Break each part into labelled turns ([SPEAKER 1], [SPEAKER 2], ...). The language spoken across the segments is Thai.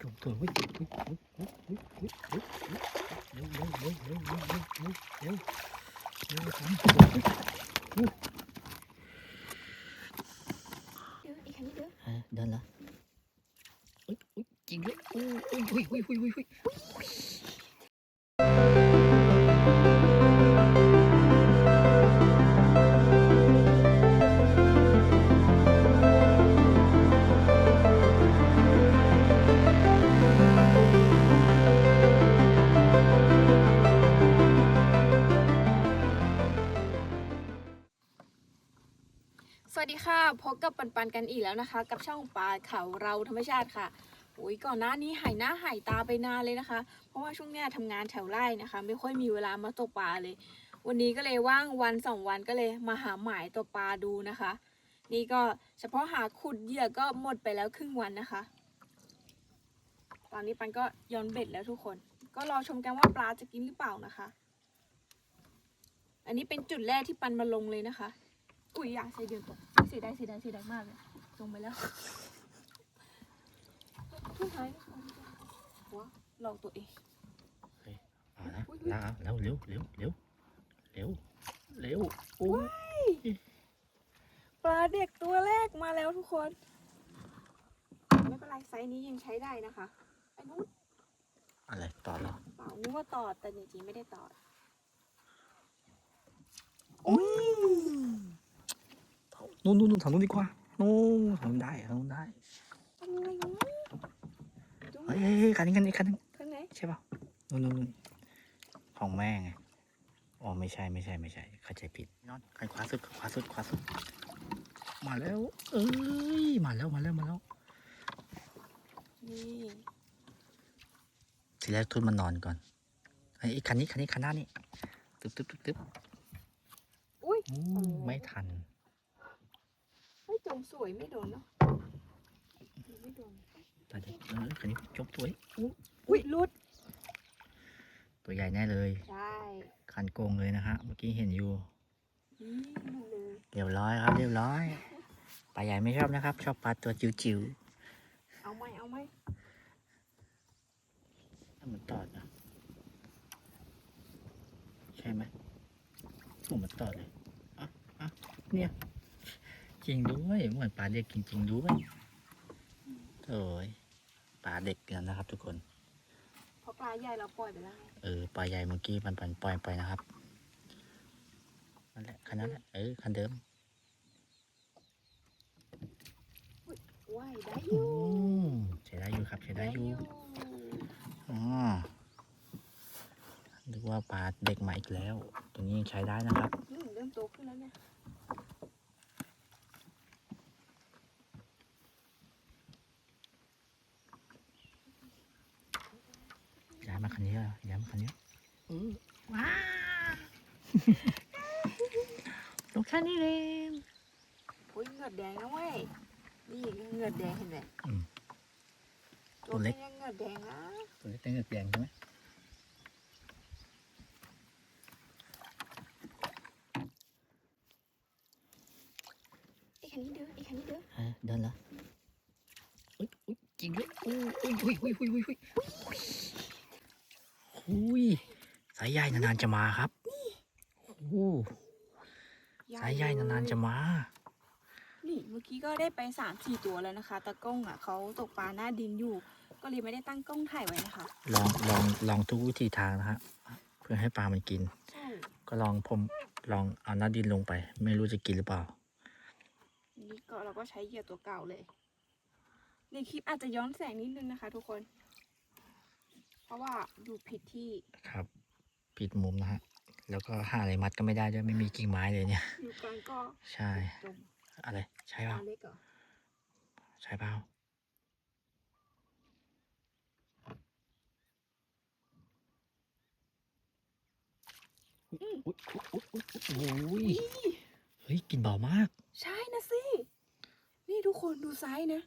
[SPEAKER 1] จมตัวเว้ยเฮ้ยเฮ้ยเฮ้ยเฮ้ยเฮ้ยเฮ้ยเร็วเร็
[SPEAKER 2] กับปันปันกันอีกแล้วนะคะ กับช่องปลาเขาเราธรรมชาติค่ะโอ้ยก่อนหน้านี้หายหน้าหายตาไปนานเลยนะคะ เพราะว่าช่วงเนี้ยทำงานแถวไร่นะคะ ไม่ค่อยมีเวลามาตกปลาเลย วันนี้ก็เลยว่างวันสองวันก็เลยมาหาหมายตกปลาดูนะคะ นี่ก็เฉพาะหาขุดเหยื่อก็หมดไปแล้วครึ่งวันนะคะ ตอนนี้ปันก็ย้อนเบ็ดแล้วทุกคน ก็รอชมกันว่าปลาจะกินหรือเปล่านะคะ อันนี้เป็นจุดแรกที่ปันมาลงเลยนะคะ อุ้ยอยากใส่เดือนตก สียดายเสียดายเสียดายมากเลยลงไปแล้วทุกท้ายหัวลองตัวเอง
[SPEAKER 1] เอาละแล้วเร็วเร็วเร็วเร็วเร็วโอ้ย
[SPEAKER 2] ปลาเด็กตัวแรกมาแล้วทุกคนไม่เป็นไรไซส์นี้ยังใช้ได้นะคะไอ้นู้น
[SPEAKER 1] อะไรต่อเหรอ
[SPEAKER 2] เปล่านึกว่าตอดแต่จริงๆไม่ได้ตอด
[SPEAKER 1] โอ้ย นู่นนู่นนู่นทางนู้นดีกว่านู่นทางนู้นได้ทางนู้นได้
[SPEAKER 2] อะไรวะจุ๊บ
[SPEAKER 1] เฮ้ยเฮ้ยเฮ้ยคันนี้คันนี้คันนี้
[SPEAKER 2] ข้างไหน
[SPEAKER 1] ใช่ป่ะนู่นนู่นนู่นของแม่ไงอ๋อไม่ใช่ไม่ใช่ไม่ใช่เข้าใจผิดนอนขันขวาสุดขวาสุดขวาสุด มาแล้ว เอ้ยมาแล้วมาแล้วมาแล้ว
[SPEAKER 2] นี่
[SPEAKER 1] ทีแรกทุนมันนอนก่อนไอ้ยคันนี้คันนี้คันหน้านี่ตึ๊บตึ๊บตึ๊บตึ๊บ
[SPEAKER 2] อุ้ย
[SPEAKER 1] อู้ไม่ทัน
[SPEAKER 2] ไม่จม สวยไม่โดนเนาะไม่โดน
[SPEAKER 1] ตาเด็กเออคันนี้จบตัว
[SPEAKER 2] อุ้ยรุด
[SPEAKER 1] ตัวใหญ่แน่เลย
[SPEAKER 2] ใช่
[SPEAKER 1] คันโกงเลยนะฮะเมื่อกี้เห็นอยู่
[SPEAKER 2] นี่มาเลย
[SPEAKER 1] เรียบร้อยครับเรียบร้อยปลาใหญ่ไม่ชอบนะครับ ชอบปลาตัวจิ๋ว
[SPEAKER 2] เอาไหมเอาไหม
[SPEAKER 1] ๆถ้ามันตอดนะใช่ไหมโอ้มันตอดเลยอะอะเนี่ยจ ริงด้วย เหมือนปลาเด็กจริง ๆ ด้วยโอ้ยปลาเด็กกันนะครับ ทุกคน
[SPEAKER 2] เพราะปลาใหญ่เราปล่อยไปแล้วไง
[SPEAKER 1] เออปลาใหญ่เมื่อกี้มันปันปล่อยไปนะครับนั่นแหละคันนั้นแหละเออคันเดิม
[SPEAKER 2] ว่ายได้อ
[SPEAKER 1] อื
[SPEAKER 2] ยู่
[SPEAKER 1] มใช้ได้อยู่ครับใช้ได้อยู่อ๋อนึกว่าปลาเด็กมาอีกแล้ว ตัวนี้ยังใช้ได้นะครับ
[SPEAKER 2] อืมเริ่มโตขึ้นแล้วเนี่ย
[SPEAKER 1] ย้าย 아니야? 응. 와. 녹산이래. 보인 거 đi 왜? 이 ngược đèn hình này. Ừ. Tôi lấy ngược đèn á. Tôi lấy cái
[SPEAKER 2] ngược đèn thôi. Ikan ini ikan ini dulu. Ah, dah lah. Ui, ui, tiga. Ui, ui, ui, ui, ui, ui. อุ้ย
[SPEAKER 1] สายใหญ่นานๆจะมาครับโอ้สายใหญ่นานๆจะมา
[SPEAKER 2] นี่เมื่อกี้ก็ได้ไปสามสี่ตัวแล้วนะคะตะกงอะเขาตกปลาหน้าดินอยู่ ก็เลยไม่ได้ตั้งกล้องถ่ายไว้นะคะ
[SPEAKER 1] ลองลองลองทุกวิธีทางนะฮะเพื่อให้ปลามันกิน ก็ลองผมลองเอาหน้าดินลงไป ไม่รู้จะกินหรือเปล่า
[SPEAKER 2] นี่ก็เราก็ใช้เหยื่อตัวเก่าเลย ในคลิปอาจจะย้อนแสงนิดนึงนะคะ ทุกคน ราะว่าอยู่ผิดที่
[SPEAKER 1] ครับ ผิดมุมนะฮะ แล้วก็หาอะไรมัดก็ไม่ได้ด้วยไม่มีกิ่งไม้เลยเนี่ย
[SPEAKER 2] อยู่กลางก็
[SPEAKER 1] ใช่
[SPEAKER 2] จม
[SPEAKER 1] อะไร ใช่
[SPEAKER 2] ป
[SPEAKER 1] เป
[SPEAKER 2] ลา
[SPEAKER 1] ล่า
[SPEAKER 2] เล็กเหรอ
[SPEAKER 1] ใช่เปล่าอุ๊ยอุ๊ยอุ๊ยอุ๊ยอุ๊ยโอ้ยเฮ้ยกลินเบามาก
[SPEAKER 2] ใช่นะสิ นี่ทุกคนดูไซส์นะ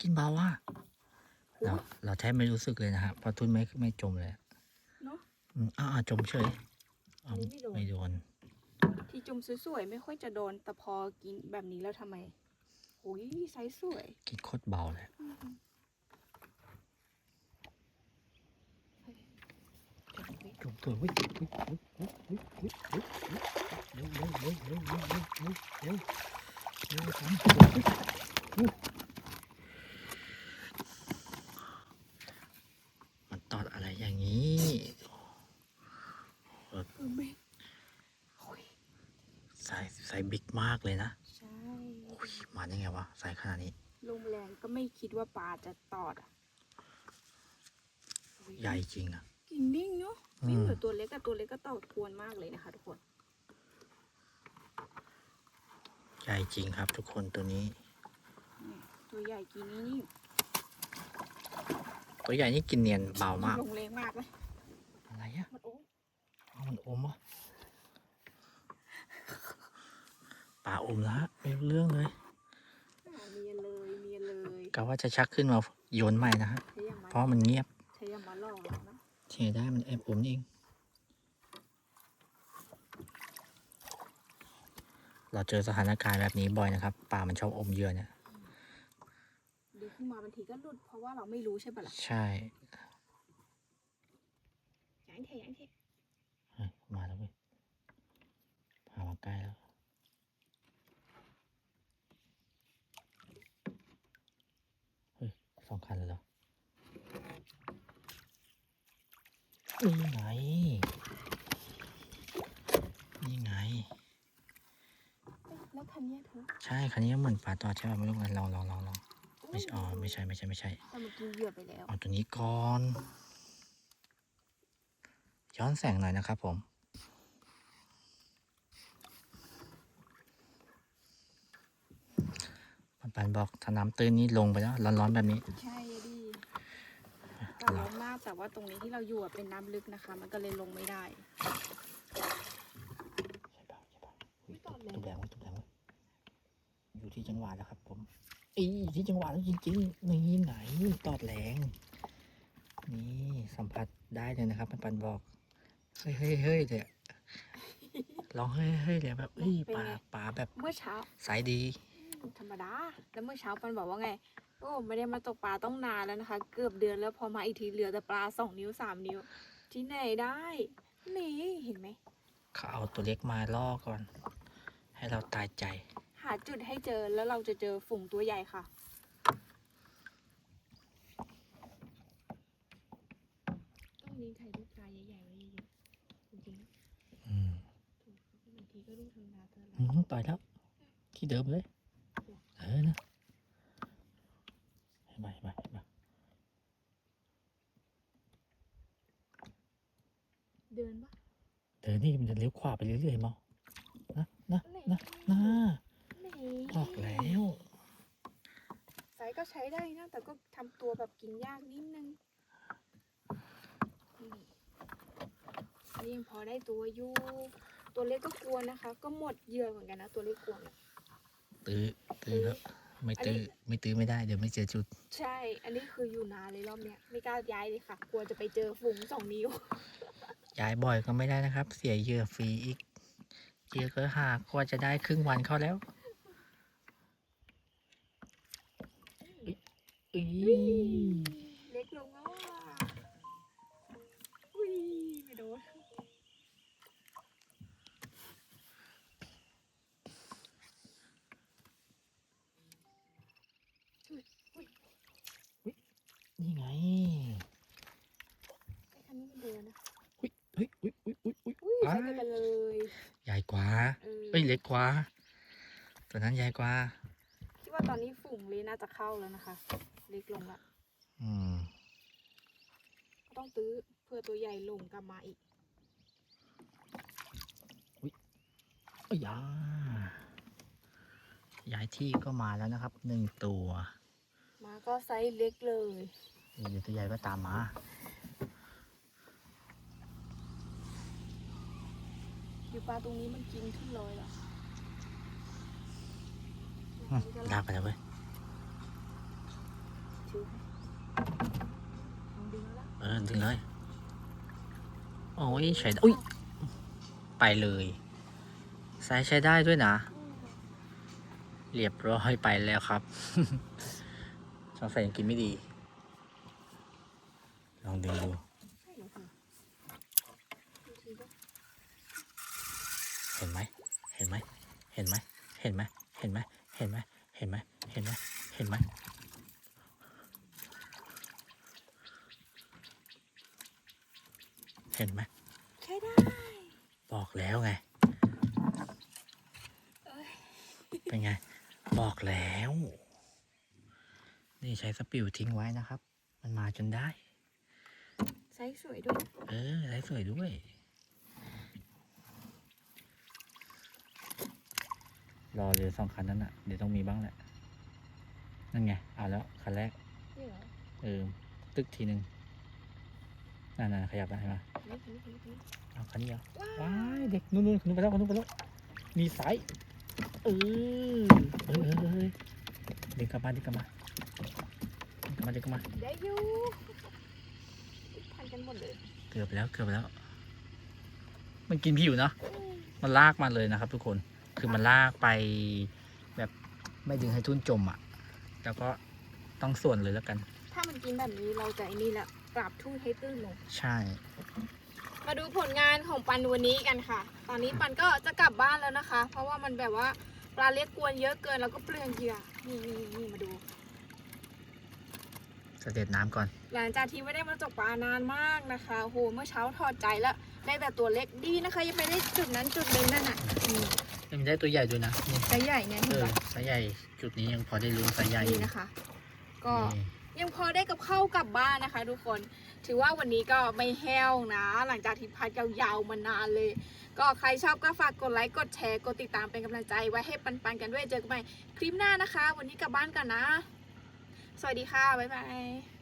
[SPEAKER 1] กลินเบาว่ะ
[SPEAKER 2] โห
[SPEAKER 1] เราเราแทบไม่รู้สึกเลยนะฮะเพราะทุนไม่ไม่จมเลย
[SPEAKER 2] เนาะ
[SPEAKER 1] อืมอ้าวจมเฉยอ้าว
[SPEAKER 2] อันนี้ไม่
[SPEAKER 1] ไม่
[SPEAKER 2] โด
[SPEAKER 1] โด
[SPEAKER 2] น
[SPEAKER 1] น
[SPEAKER 2] ที่จุ่มสวยๆไม่ค่อยจะโดน แต่พอกินแบบนี้แล้วทำไมโอ้ยไซส์สวย
[SPEAKER 1] กินโคตรเบาเลยจุ่มตัวเว้ยเว้ยเว้ยเว้ยเว้ยเว้ยเว้ยเร็วเร็วเร็วเร็วเร็วเร็วเร็วเร็วเร็วสามตัวเว้ยเว้ยมันต อดอะไรอย่างนี้
[SPEAKER 2] เออไม่โอ้ย
[SPEAKER 1] ใส่ใส่บิ๊กมากเลยนะ
[SPEAKER 2] ใช่
[SPEAKER 1] อุ้ยมาได้ไงวะใส่ขนาดนี้
[SPEAKER 2] ลงแรงก็ไม่คิดว่าปลาจะตอดอะโอ้ย
[SPEAKER 1] ใหญ่จริงอะ
[SPEAKER 2] กินนิ่งเนาะ
[SPEAKER 1] อืม
[SPEAKER 2] ไม่เหมือนตัวเล็กอะตัวเล็กก็ตอดทวนมากเลยนะคะ ทุกคน
[SPEAKER 1] ใหญ่จริงครับทุกคนตัวนี้
[SPEAKER 2] นี่ตัวใหญ่กินนี่นี่
[SPEAKER 1] ตัวใหญ่นี่กินเนียนเบามาก
[SPEAKER 2] ลงแรงมากเลย
[SPEAKER 1] อะไรอะ
[SPEAKER 2] มันโอ้
[SPEAKER 1] เอามันอมวะปลาอมแล้วฮะไม่รู้เรื่องเลย
[SPEAKER 2] อ่าเนียนเลยเนียนเลย
[SPEAKER 1] กะว่าจะชักขึ้นมาโยนใหม่นะฮะ
[SPEAKER 2] ใช้ยามา
[SPEAKER 1] เพราะมันเงียบ
[SPEAKER 2] ใช้ยามาล่อเรานะ
[SPEAKER 1] เทได้มันแอบอมนี่เอง เราเจอสถานการณ์แบบนี้บ่อยนะครับ ปลามันชอบอมเหยื่อเนี่ย
[SPEAKER 2] เดี๋ยว ขึ้นมาบางทีก็หลุดเพราะว่าเราไม่รู้ใช่ปะล่ะ
[SPEAKER 1] ใช่
[SPEAKER 2] ยังเทยังเท
[SPEAKER 1] เฮ้ยมาแล้วเว้ยพามาใกล้แล้วเฮ้ยสองคันเลยเหรอนี่ไงนี่ไง
[SPEAKER 2] เอ้ยแล้วคันเนี้ยเธอ
[SPEAKER 1] ใช่ คันนี้เหมือนปลาตอดใช่ป่ะไม่รู้กันลองลองลองลอง ไม่ใช่อ๋อไม่ใช่ไม่ใช่ไม่ใช่
[SPEAKER 2] แต่เมื่อกี้เหยื่อไปแล้ว
[SPEAKER 1] เอาตัวนี้ก่อน ย้อนแสงหน่อยนะครับผมปันปันบอกถ้าน้ำตื้นนี่ลงไปแล้วร้อนๆแบบนี้
[SPEAKER 2] ใช่อะดิแต่ร้อนมากแต่ว่าตรงนี้ที่เราอยู่อะเป็นน้ำลึกนะคะ มันก็เลยลงไม่ได้
[SPEAKER 1] ใช่ป่ะใช่ป่ะ
[SPEAKER 2] ไม่ตอดแรง
[SPEAKER 1] ตุ๊กแดงไว้ตุ๊กแดงไว้อยู่ที่จังหวะแล้วครับผม อีที่จังหวะแล้วจริงๆนี่ไหนตอดแรงนี่สัมผัสได้เลยนะครับปันปันบอกเฮ้ยเฮ้ยเฮ้ยเลยอะร้องเฮ้ยเฮ้ยเลยแบบเอ้ยปลาปลาแบบ
[SPEAKER 2] เมื่อเช้า
[SPEAKER 1] สายดี
[SPEAKER 2] ธรรมดาแล้วเมื่อเช้าปันบอกว่าไงโอ้ไม่ได้มาตกปลาต้องนานแล้วนะคะ เกือบเดือนแล้วพอมาอีกทีเหลือแต่ปลาสองนิ้วสามนิ้ว ที่ไหนได้นี่เห็นไหม
[SPEAKER 1] เขาเอาตัวเล็กมาล่อก่อน ให้เราตายใจ
[SPEAKER 2] หาจุดให้เจอแล้วเราจะเจอฝูงตัวใหญ่ค่ะ ต้องนี้ถ่ายรูปปลาใหญ่ๆไว้เยอะๆจริง
[SPEAKER 1] อืม
[SPEAKER 2] ๆบางทีก็รูปธรรมดาเท่า
[SPEAKER 1] อื
[SPEAKER 2] นั้น
[SPEAKER 1] มไปแล้ว ที่เดิมเลย เออนะเห็นไหมเห็นไหมเห็นไหม
[SPEAKER 2] เดินปะ
[SPEAKER 1] เดินนี่มันจะเลี้ยวขวาไปเรื่อยๆมั้งนะนะนะนะ
[SPEAKER 2] นี่
[SPEAKER 1] บอกแล้ว
[SPEAKER 2] ไซส์ก็ใช้ได้นะ แต่ก็ทำตัวแบบกินยากนิดนึงนี่อันนี้ยังพอได้ตัวอยู่ตัวเล็กก็กลัวนะคะ ก็หมดเหยื่อเหมือนกันนะ ตัวเล็กกลัวเนี่ย
[SPEAKER 1] ตื้อตื้อแล้วไม่ตื้อไม่ตื้อไม่ได้เดี๋ยวไม่เจอจุด
[SPEAKER 2] ใช่ อันนี้คืออยู่นานเลยรอบเนี้ยไม่กล้าย้ายเลยค่ะ กลัวจะไปเจอฝูงสองนิ้ว
[SPEAKER 1] ย้ายบ่อยก็ไม่ได้นะครับ เสียเหยื่อฟรีอีกเหยื่อก็หากว่าจะได้ครึ่งวันเขาแล้ว อุ๊ย
[SPEAKER 2] เล็กลงแล้วอะอุ้ยไม่โดน
[SPEAKER 1] นี่ไง
[SPEAKER 2] ไอ้คันนี้มันเดินนะ
[SPEAKER 1] อุ๊ยอุ๊ยอุ๊ยอุ๊ยอุ๊ยอุ๊ย
[SPEAKER 2] อุ้ย
[SPEAKER 1] อ้า
[SPEAKER 2] ใช้กันเลย
[SPEAKER 1] ใหญ่กว่า
[SPEAKER 2] เอ้
[SPEAKER 1] ยเล็กกว่าตัวนั้นใหญ่กว่า
[SPEAKER 2] คิดว่าตอนนี้ฝูงเลยน่าจะเข้าแล้วนะคะ เล็กลงละ
[SPEAKER 1] อืม
[SPEAKER 2] ก็ต้องตื้อเพื่อตัวใหญ่ลงกลับมาอีก
[SPEAKER 1] เอ้ยยาย้ายที่ก็มาแล้วนะครับหนึ่งตัว
[SPEAKER 2] มาก็ไซส์เล็กเลย
[SPEAKER 1] เดี๋ยวตัวใหญ่ก็ตามมา
[SPEAKER 2] อยู่ปลาตรงนี้มันกินขึ้นลอยเหรอ
[SPEAKER 1] อืมลากไปแล้วเว้ย
[SPEAKER 2] ถือให้ลองดึง
[SPEAKER 1] เออดึงเลยโอ้ยใช้ได้อุ้ยไปเลยไซส์ใช้ได้ด้วยนะ เรียบร้อยไปแล้วครับสงสัยยังกินไม่ดี ลองดึงดูเห็นไหมเห็นไหมเห็นไหมเห็นไหมเห็นไหมเห็นไหมเห็นไหมเห็นไหมเห็นไหม เห็นไหม
[SPEAKER 2] ใช่ได้
[SPEAKER 1] บอกแล้วไง เป็นไง บอกแล้ว นี่ใช้ สปิวทิ้งไว้นะครับ มันมาจนได้
[SPEAKER 2] ไซส์สวยด้วย
[SPEAKER 1] เออไรสวยด้วย รอเรือสองคันนั้นอะ เดี๋ยวต้องมีบ้างแหละ นั่นไง เอาแล้ว คันแรก
[SPEAKER 2] นี่เหรอ
[SPEAKER 1] เออ ตึกทีหนึ่งนั่นๆขยับได้ไหม
[SPEAKER 2] นี่นี่นี่นี่
[SPEAKER 1] เอาคันเดียว
[SPEAKER 2] ว้า
[SPEAKER 1] ว้าวยเด็กนู่นนู่นนู่นไปแล้วนู่นไปแล้ว มีสาย เออเออเออเออเดึงกลับมาเดึงกลับมาเดึงกลับ มาเดึงกลับมา
[SPEAKER 2] ได้อยู่พันกันหมดเลย
[SPEAKER 1] เกือบแล้วเกือบแล้ว มันกินผิวเนาะ มันลากมาเลยนะครับ ทุกคน คือมันลากไปแบบไม่ดึงให้ทุ่นจมอะ แล้วก็ต้องส่วนเลยแล้วกัน
[SPEAKER 2] ถ้ามันกินแบบนี้เราจะไอ้นี่แหละปรับทุ่นให้ตื้นลง
[SPEAKER 1] ใช่
[SPEAKER 2] มาดูผลงานของปันวันนี้กันค่ะ ตอนนี้ปันก็จะกลับบ้านแล้วนะคะ เพราะว่ามันแบบว่าปลาเล็กกวนเยอะเกินแล้วก็เปลืองเหยื่อ นี่นี่นี่มาดู
[SPEAKER 1] เสด็จน้ำก่อน
[SPEAKER 2] หลังจากที่ไม่ได้มาตกปลานานมากนะคะโหเมื่อเช้าถอดใจแล้วได้แต่ตัวเล็กดีนะคะ ยังไปได้จุดนั้นจุดหนึ่งนั่นน่ะนี่
[SPEAKER 1] ยังได้ตัวใหญ่ด้วยนะนี่
[SPEAKER 2] ไซส์ใหญ่เนี่ย
[SPEAKER 1] เอ
[SPEAKER 2] เห็น
[SPEAKER 1] อ
[SPEAKER 2] ปะ
[SPEAKER 1] ไซส์ใหญ่จุดนี้ยังพอได้ลุ้นไซส์ใหญ่อ
[SPEAKER 2] นี่
[SPEAKER 1] ยู่
[SPEAKER 2] นะคะ ก็
[SPEAKER 1] นี่
[SPEAKER 2] ยังพอได้กับข้าวกลับบ้านนะคะ ทุกคนถือว่าวันนี้ก็ไม่แห้วนะ หลังจากที่พัดยาวๆมานานเลย ก็ใครชอบก็ฝากกดไลค์กดแชร์กดติดตามเป็นกำลังใจไว้ให้ปันๆกันด้วยเจอกันใหม่คลิปหน้านะคะ วันนี้กลับบ้านกันนะ สวัสดีค่ะ บ๊ายบาย